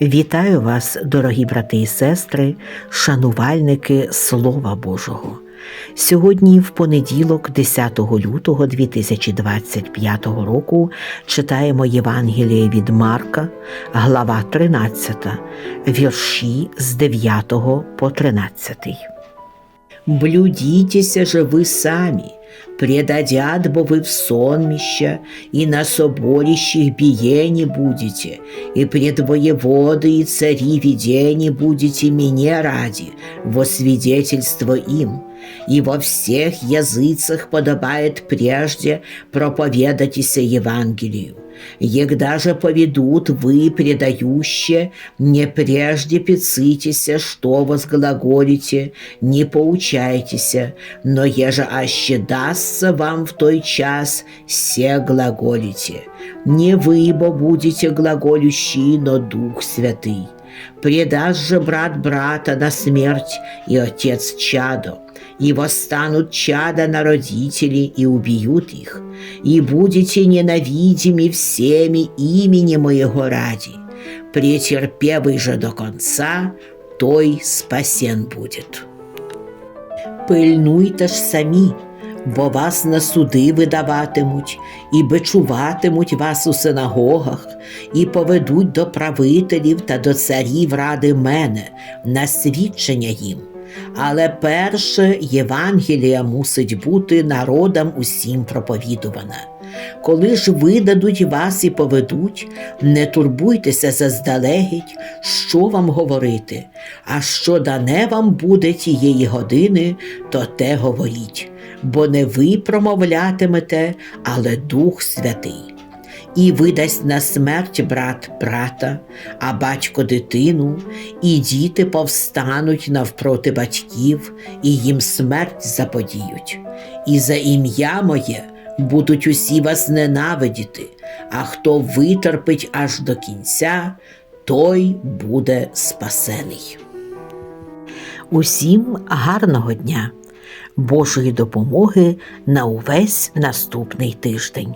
Вітаю вас, дорогі брати і сестри, шанувальники Слова Божого. Сьогодні, в понеділок, 10 лютого 2025 року, читаємо Євангеліє від Марка, глава 13, вірші з 9 по 13. Блюдітеся же ви самі, предадят бо вы в сонмище, и на соборищах биени будете, и пред воеводы и цари видени будете мне ради, во свидетельство им, и во всех языцах подобает прежде проповедатися Евангелию. Егда же поведут вы, предающие, не прежде пицитеся, что возглаголите, не поучайтеся, но еже аще вам в той час, се глаголите. Не вы, бо будете глаголющие, но Дух Святый. Предаст же брат брата на смерть и отец чадо, и восстанут чада на родителей и убьют их, и будете ненавидимы всеми имени моего ради. Претерпевый же до конца, той спасен будет. Пильнуйте ж самі, бо вас на суди видаватимуть, і бичуватимуть вас у синагогах, і поведуть до правителів та до царів ради мене на свідчення їм. Але перше Євангелія мусить бути народам усім проповідувана. Коли ж видадуть вас і поведуть, не турбуйтеся заздалегідь, що вам говорити, а що дане вам буде тієї години, то те говоріть, бо не ви промовлятимете, але Дух Святий. І видасть на смерть брат брата, а батько дитину, і діти повстануть навпроти батьків, і їм смерть заподіють. І за ім'я моє будуть усі вас ненавидіти, а хто витерпить аж до кінця, той буде спасений. Усім гарного дня, Божої допомоги на увесь наступний тиждень.